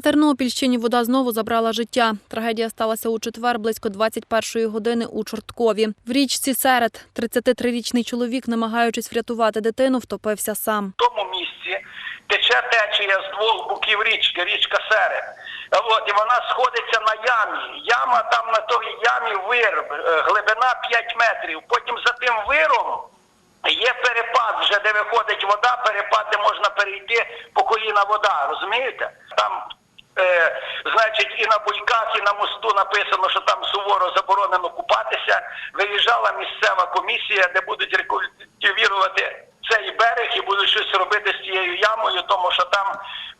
Тернопільщині вода знову забрала життя. Трагедія сталася у четвер близько 21-ї години у Чорткові. В річці Серед 33-річний чоловік, намагаючись врятувати дитину, втопився сам. В тому місці тече течія з двох боків річки, річка Серед. От, і вона сходиться на ямі. Яма там на той ямі вир, е, глибина 5 метрів. Потім за тим виром є перепад, вже де виходить вода, перепад, де можна перейти по коліна вода, розумієте? Там Е, значить, і на буйках, і на мосту написано, що там суворо заборонено купатися. Виїжджала місцева комісія, де будуть рекультивірувати цей берег і будуть щось робити з цією ямою, тому що там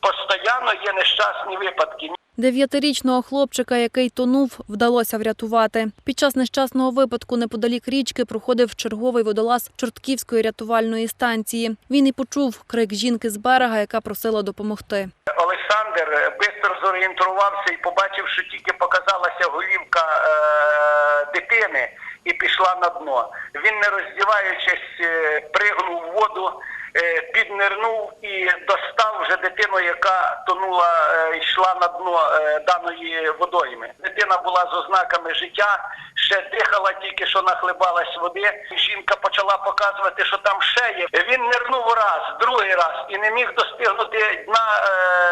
постійно є нещасні випадки. Дев'ятирічного хлопчика, який тонув, вдалося врятувати. Під час нещасного випадку неподалік річки проходив черговий водолаз Чортківської рятувальної станції. Він і почув крик жінки з берега, яка просила допомогти. Олександр швидко зорієнтувався і побачив, що тільки показалася голівка е, дитини і пішла на дно. Він, не роздіваючись, е, пригнув в воду, е, піднирнув і достав вже дитину, яка тонула, е, йшла на дно е, даної водойми. Дитина була з ознаками життя, ще дихала тільки що нахлебалась води. Жінка почала показувати, що там ще є. Він нирнув раз, другий раз і не міг достигнути дна е,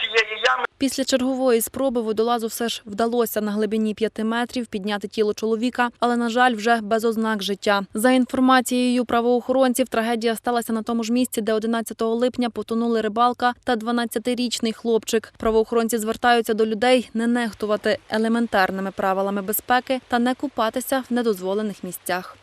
цієї ями. Після чергової спроби водолазу все ж вдалося на глибині п'яти метрів підняти тіло чоловіка, але на жаль, вже без ознак життя. За інформацією правоохоронців, трагедія сталася на тому ж місці, де 11 липня потонули рибалка та 12-річний хлопчик. Правоохоронці звертаються до людей не нехтувати елементарними правилами безпеки та не купатися в недозволених місцях.